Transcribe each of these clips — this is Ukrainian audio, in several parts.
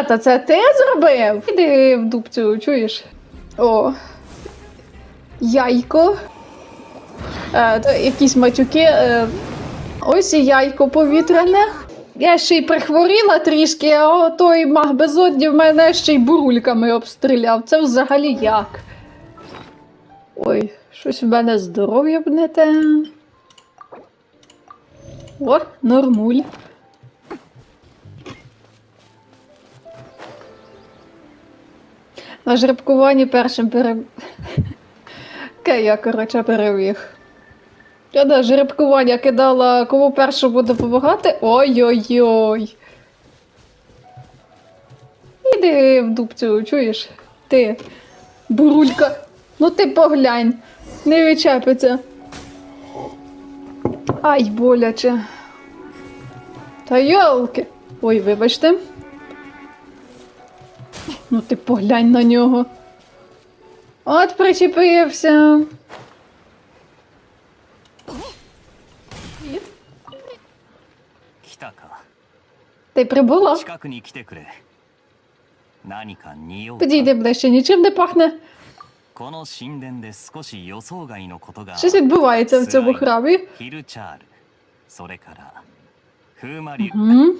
А, то це ти зробив? Іди в дубцю, чуєш? О. Яйко. Е, то якісь матюки. Е, ось і яйко повітряне. Я ще й прихворіла трішки, а той маг безоднів мене ще й бурульками обстріляв. Це взагалі як? Ой, щось в мене здоров'я б не те. О, нормуль. На жеребкуванні першим пере... Кея, коротше, переміг. Я на жеребкування кидала, кому першому буде допомагати. Ой-ой-ой. Іди в дубцю, чуєш? Ти, бурулька. Ну ти поглянь, не відчепиться. Ай, боляче. Та йолки. Ой, вибачте. Ну ти поглянь на нього. От причепився. Ти прибула? Підійди ближче, нічим не пахне. Щось відбувається в цьому храмі. Угу.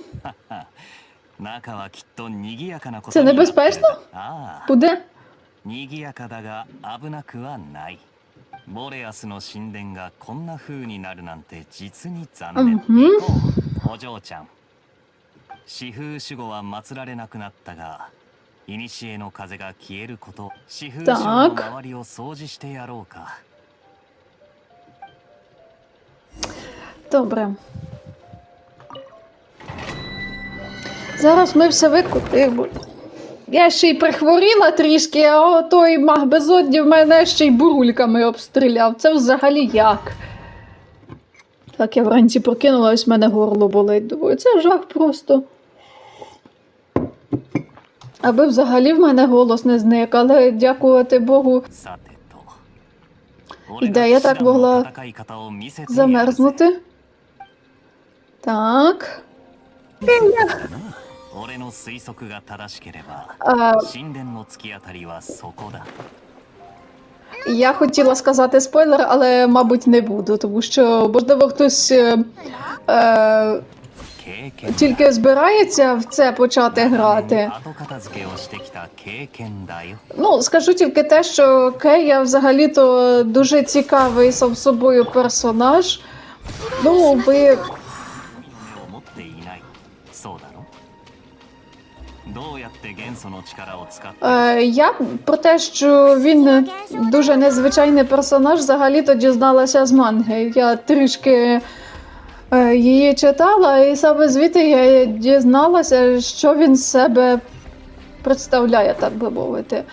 中はきっと賑やかなこと Це になってる небезпечно? ああ Буде? 賑やかだが危なくはないボレアスの神殿がこんな風になるなんて実に残念、うん行こうお嬢ちゃん四風守護は祀られなくなったが古の風が消えること四風守護の周りを掃除してやろうか Добре. Зараз ми все викупимо. Я ще й прихворіла трішки, а той маг безодні в мене ще й бурульками обстріляв. Це взагалі як? Так я вранці прокинула, ось в мене горло болить. Думаю, це жах просто. Аби взагалі в мене голос не зник, але дякувати Богу. Де я так могла замерзнути? Так. 俺の推測が正しければ А, 神殿の突き当たりはそこだ Я хотіла сказати спойлер, але, мабуть, не буду, тому що, можливо, хтось е, е, 経験だ тільки збирається в це почати грати. 後片付けをしてきた経験だよ Ну, скажу тільки те, що Кея взагалі-то дуже цікавий сам собою персонаж. Ну, ви Е, я про те, що він дуже незвичайний персонаж, взагалі-то дізналася з манги. Я трішки е, її читала, і саме звідти я дізналася, що він себе представляє, так би мовити.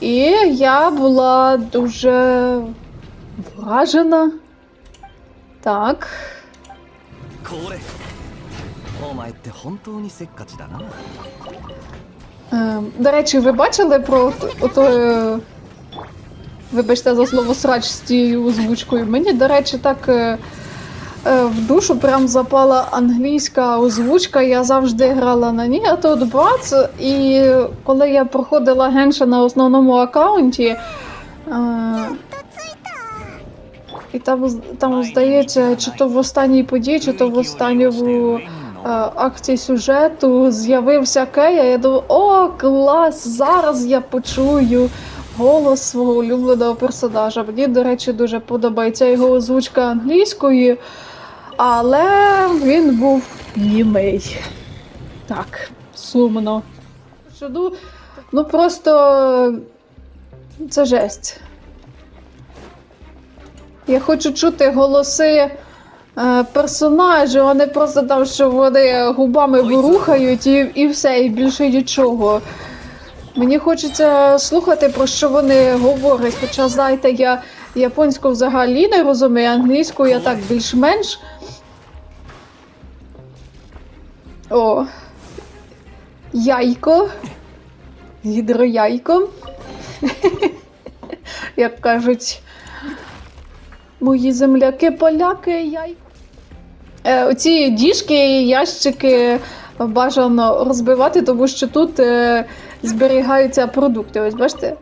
І я була дуже вражена. Так. これお前って本当にせっかちだな Е, До речі, ви бачили про т- ото, е, вибачте за слово срач з тією озвучкою. Мені, до речі, так е, е, в душу прям запала англійська озвучка. Я завжди грала на ній, а тут бац. І коли я проходила генша на основному аккаунті. Е, і там, там, здається, чи то в останній події, чи то в останньому е, акції сюжету з'явився Кея. Я думаю, о, клас! Зараз я почую голос свого улюбленого персонажа. Мені, до речі, дуже подобається його озвучка англійською, але він був німий. Так, сумно. Що, Ну, ну просто це жесть. Я хочу чути голоси е, персонажів, а не просто там, що вони губами ворухають і, і все, і більше нічого. Мені хочеться слухати, про що вони говорять. Хоча, знаєте, я японську взагалі не розумію, англійську я так більш-менш. О. Яйко. Гідрояйко. Як кажуть мої земляки, поляки, яйко. Е, оці діжки, і ящики бажано розбивати, тому що тут е, зберігаються продукти. Ось бачите?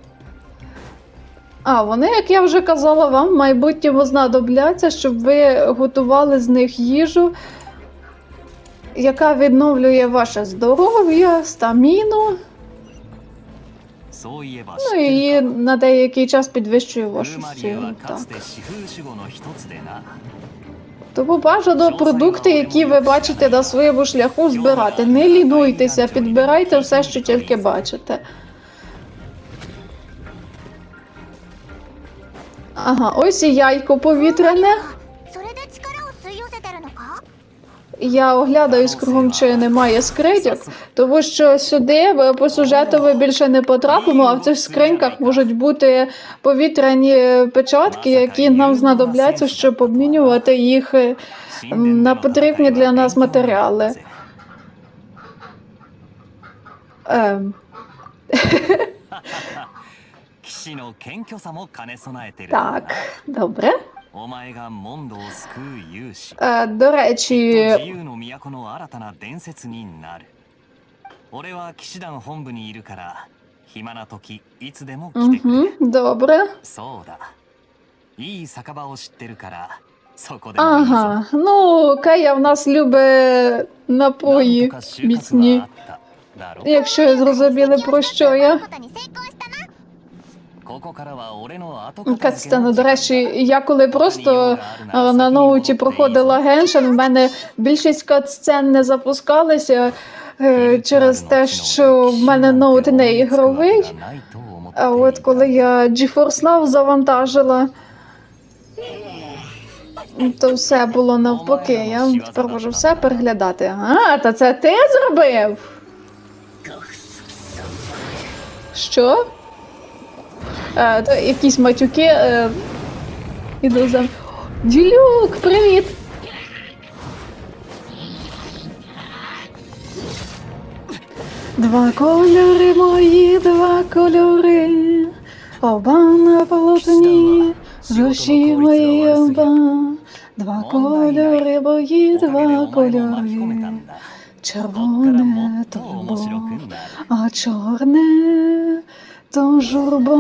А вони, як я вже казала, вам в майбутньому знадобляться, щоб ви готували з них їжу, яка відновлює ваше здоров'я, стаміну. Ну і на деякий час підвищує вашу силу. Так. Тому бажано продукти, які ви бачите на своєму шляху, збирати. Не лінуйтеся, підбирайте все, що тільки бачите. Ага, ось і яйко повітряне. я оглядаюсь кругом, чи немає скриньок, тому що сюди по сюжету ми більше не потрапимо. А в цих скриньках можуть бути повітряні печатки, які нам знадобляться, щоб обмінювати їх е, на потрібні для нас матеріали. Ем. Так, добре. お前がモンドを救う勇士 Е, до きっと речі, 自由の都の新たな伝説になる俺は騎士団本部にいるから暇な時いつでも来てくれ、 угу, добре. そうだいい酒場を知ってるからそこでもいいぞ Ага, ну, Кея в нас любить なん напої とか収穫 міцні. はあっただろ Якщо я зрозуміли, про що я. Кацтана, ну, до речі, я коли просто на ноуті проходила геншен, в мене більшість катсцен не запускалися е, через те, що в мене ноут не ігровий. А от коли я GeForce Now завантажила, то все було навпаки. Я тепер можу все переглядати. А, та це ти зробив? Що? Е, то якісь матюки. Е, іду за. Ділюк, привіт! Два кольори мої, два кольори. Оба на полотні, душі мої оба. Два кольори мої, два кольори. Червоне то а чорне журба.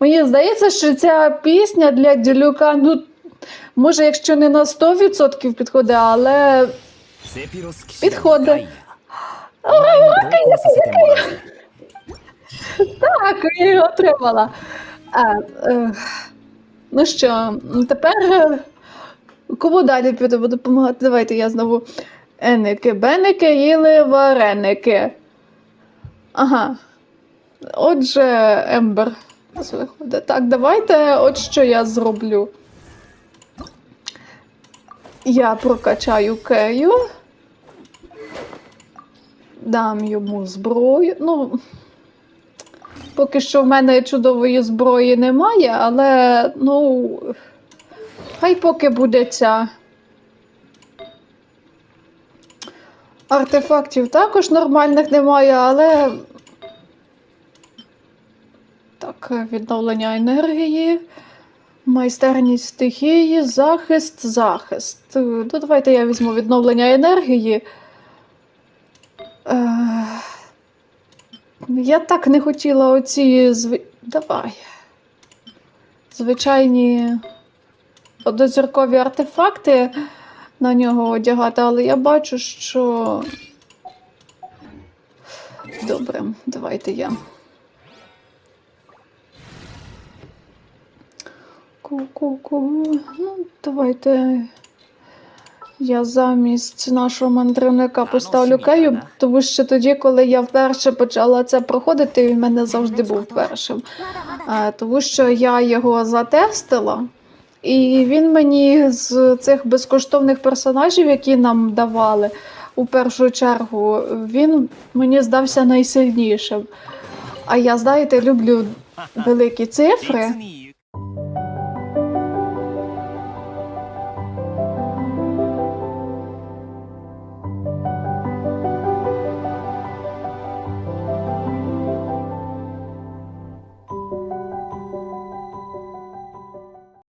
Мені здається, що ця пісня для Ділюка, ну, може, якщо не на 100% підходить, але Підходить. так, я його отримала. А, е, ну що, тепер е, кому далі підемо допомагати? Давайте я знову. Еники, беники, їли вареники. Ага. Отже, Ембер. Так, давайте от що я зроблю. Я прокачаю Кею. Дам йому зброю. Ну, поки що в мене чудової зброї немає, але ну. Хай поки буде ця. Артефактів також нормальних немає, але. Так, відновлення енергії, майстерність стихії, захист, захист. Ну, давайте я візьму відновлення енергії. Е, Я так не хотіла оці зв... Давай. Звичайні однозіркові артефакти на нього одягати, але я бачу, що. Добре, давайте я. ку ку ку Ну, давайте я замість нашого мандрівника поставлю Кею, тому що тоді, коли я вперше почала це проходити, він мене завжди був першим. Тому що я його затестила. І він мені з цих безкоштовних персонажів, які нам давали у першу чергу, він мені здався найсильнішим. А я, знаєте, люблю великі цифри.